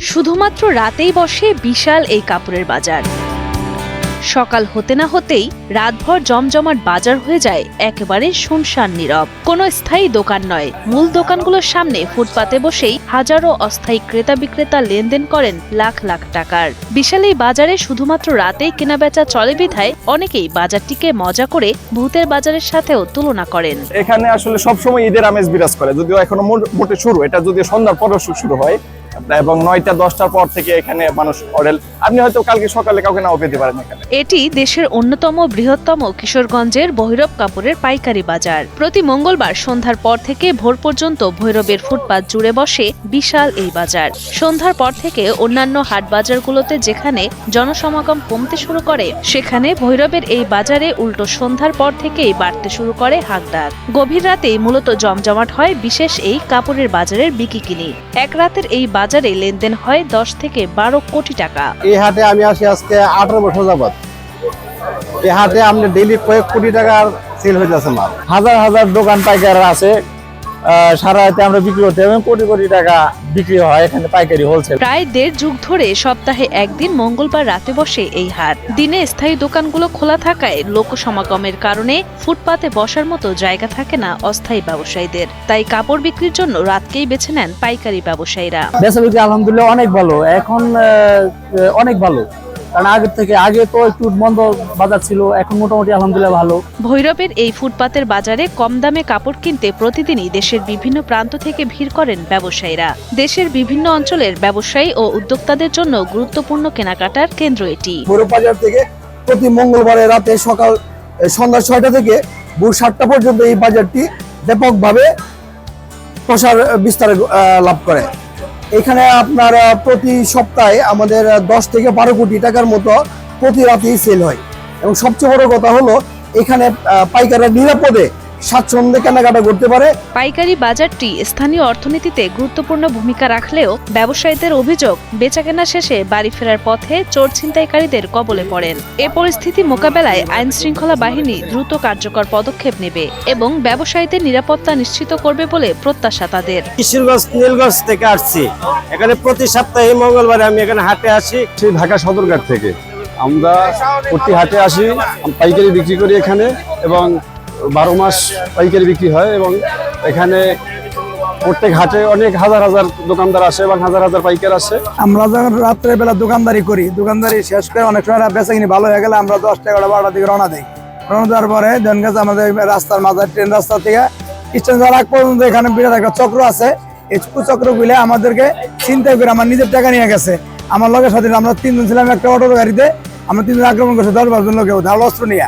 শুধুমাত্র রাতেই বসে বিশাল এই কাপড়ের বাজার। সকাল হতে না হতেই রাতভর জমজমাট বাজার হয়ে যায় একেবারে শুনশান নীরব। কোনো স্থায়ী দোকান নয়। মূল দোকানগুলোর সামনে ফুটপাতে বসেই হাজারো অস্থায়ী ক্রেতা বিক্রেতা লেনদেন করেন লাখ লাখ টাকার। বিশাল এই বাজারে শুধুমাত্র রাতেই কেনাবেচা চলে বিধায় অনেকেই বাজারটিকে মজা করে ভূতের বাজারের সাথেও তুলনা করেন। এখানে আসলে সবসময় ঈদের আমেজ বিরাজ করে, যদিও এখনও মোটে শুরু। এটা যদি সন্ধ্যার পরে শুরু হয়। এবং নয়টা, দশটার পর থেকে এখানে মানুষ আপনি হয়তো কালকে সকালে কাউকে নাও পেতে পারেন এখানে। এটি দেশের অন্যতম বৃহত্তম কিশোরগঞ্জের ভৈরব কাপড়ের পাইকারি বাজার। প্রতি মঙ্গলবার সন্ধ্যার পর থেকে ভোর পর্যন্ত ভৈরবের জুড়ে বসে বিশাল এই বাজার। সন্ধ্যার পর থেকে অন্যান্য হাট বাজারগুলোতে যেখানে জনসমাগম কমতে শুরু করে, সেখানে ভৈরবের এই বাজারে উল্টো সন্ধ্যার পর থেকেই বাড়তে শুরু করে হাকডাক গভীর রাতেই মূলত জমজমাট হয় বিশেষ এই কাপড়ের বাজারের বিকিকিনি এক রাতের এই বাজারে লেনদেন হয় দশ থেকে বারো কোটি টাকা। এই হাটে আমি আসি আজকে আঠারো বছর যাবত এই হাটে আমরা ডেলি কয়েক কোটি টাকার সেল যাচ্ছে মাল। হাজার হাজার দোকান পাইকার আছে সারা রাতে আমরা বিক্রি করতে এবং কোটি কোটি টাকা বিক্রি হয় এখানে পাইকারি হোলসেল প্রায় দেড় যুগ ধরে সপ্তাহে একদিন মঙ্গলবার রাতে বসে এই হাট। দিনে স্থায়ী দোকানগুলো খোলা থাকায় লোক সমাগমের কারণে ফুটপাতে বসার মতো জায়গা থাকে না অস্থায়ী ব্যবসায়ীদের। তাই কাপড় বিক্রির জন্য রাতকেই বেছে নেন পাইকারি ব্যবসায়ীরা। বেচা বিক্রি আলহামদুলিল্লাহ অনেক ভালো। এখন অনেক ভালো। কারণ আগের থেকে আগে তো একটু বন্ধ বাজার ছিল এখন মোটামুটি আলহামদুলিল্লাহ ভালো। ভৈরবের এই ফুটপাতের বাজারে কম দামে কাপড় কিনতে প্রতিদিনই দেশের বিভিন্ন প্রান্ত থেকে ভিড় করেন ব্যবসায়ীরা। দেশের বিভিন্ন অঞ্চলের ব্যবসায়ী ও উদ্যোক্তাদের জন্য গুরুত্বপূর্ণ কেনাকাটার কেন্দ্র এটি। ভৈরব বাজার থেকে প্রতি মঙ্গলবারে রাতে সকাল সন্ধ্যা ছয়টা থেকে ভোর সাতটা পর্যন্ত এই বাজারটি ব্যাপকভাবে প্রসার বিস্তার আহ, লাভ করে। এখানে আপনার প্রতি সপ্তাহে আমাদের দশ থেকে বারো কোটি টাকার মতো প্রতি রাতেই সেল হয়। এবং সবচেয়ে বড় কথা হলো, এখানে পাইকাররা নিরাপদে স্বাচ্ছন্দ্যে কেনাকাটা করতে পারে। পাইকারি বাজারটি স্থানীয় অর্থনীতিতে গুরুত্বপূর্ণ ভূমিকা রাখলেও ব্যবসায়ীদের অভিযোগ বেচাকেনা শেষে বাড়ি ফেরার পথে চোর ছিনতাইকারীদের কবলে পড়েন। এ পরিস্থিতি মোকাবেলায় আইন শৃঙ্খলা বাহিনী দ্রুত কার্যকর পদক্ষেপ নেবে এবং ব্যবসায়ীদের নিরাপত্তা নিশ্চিত করবে বলে প্রত্যাশা তাদের। কিশোরগঞ্জ নীলগঞ্জ থেকে আসছি। এখানে প্রতি সপ্তাহে মঙ্গলবারে আমি এখানে হাটে আসি। সেই ঢাকা সদরঘাট থেকে। আমরা প্রতি হাটে আসি পাইকারি বিক্রি করি এখানে এবং বারো মাস পাইকারি বিক্রি হয় এবং এখানে প্রত্যেক হাটে অনেক হাজার হাজার দোকানদার আসে এবং হাজার হাজার পাইকার আসে। আমরা যখন রাত্রে বেলা দোকানদারি করি, দোকানদারি শেষ করে অনেক সময় বেচা কিনি ভালো হয়ে গেলে আমরা দশটা এগারো বারোটা দিকে রওনা দিই। রওনা দেওয়ার পরে দেন গেছে আমাদের রাস্তার মাথায় ট্রেন রাস্তা থেকে স্টেশন যাওয়ার আগ পর্যন্ত এখানে বিরাট একটা চক্র আছে। এই চক্র গুলে আমাদেরকে চিন্তা করে আমার নিজের টাকা নিয়ে গেছে। আমার লোকের সাথে আমরা তিনজন ছিলাম একটা অটো গাড়িতে। আমরা তিনজন আক্রমণ করছে, দশ বারো জন লোকে ধারালো অস্ত্র নিয়ে।